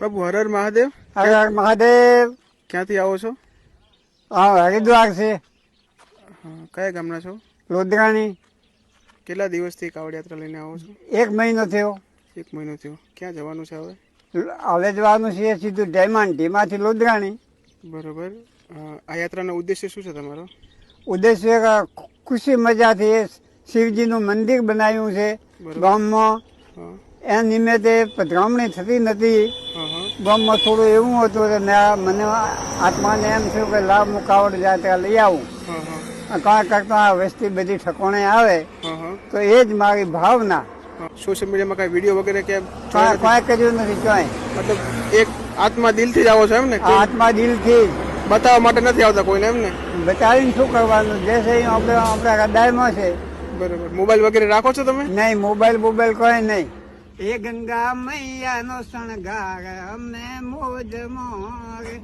બાપુ હર હર મહાદેવ. હર હર મહાદેવ. ક્યાંથી આવો છો? હા હરિદ્વાર છે. કયા ગામના છો? લોદરાણી કેટલા દિવસથી કાવડ યાત્રા લઈને આવો છો? એક મહિનો થયો. એક મહિનો થયો. ક્યાં જવાનું છે હવે? હવે જવાનું છે સીધું ડાયમંડ ઢીમાંથી લોધરાણી બરોબર. આ યાત્રાનો ઉદ્દેશ્ય શું છે તમારો? ઉદ્દેશ્ય ખુશી મજાથી શિવજીનું મંદિર બનાવ્યું છે. ગામમાં. એ નિમિત્તે પધરામણી થતી નથી. ગામમાં થોડું એવું હતું કે ના મને આત્માને એમ થયું કે લાભ મુકાવટ જાતે લઈ આવું. કાં કરતા આ વસ્તી બધી ઠકોણે આવે. તો એ જ મારી ભાવના. સોશિયલ મીડિયામાં કાંઈ વીડિયો વગેરે કે કાંઈ કાંઈ કર્યું નથી ક્યાંય મતલબ એક આત્મા દિલથી જ આવો છો એમ ને? આત્મા દિલથી બતાવવા માટે નથી આવતા કોઈને એમ ને? બતાવીને શું કરવાનું? જે છે આપણે આપણા હૃદયમાં છે. બરોબર. મોબાઈલ વગેરે રાખો છો તમે? નહીં, મોબાઈલ મોબાઈલ કોઈ નહીં. એ ગંગા મૈયાનો શણગાર અમે મોજ મોરે.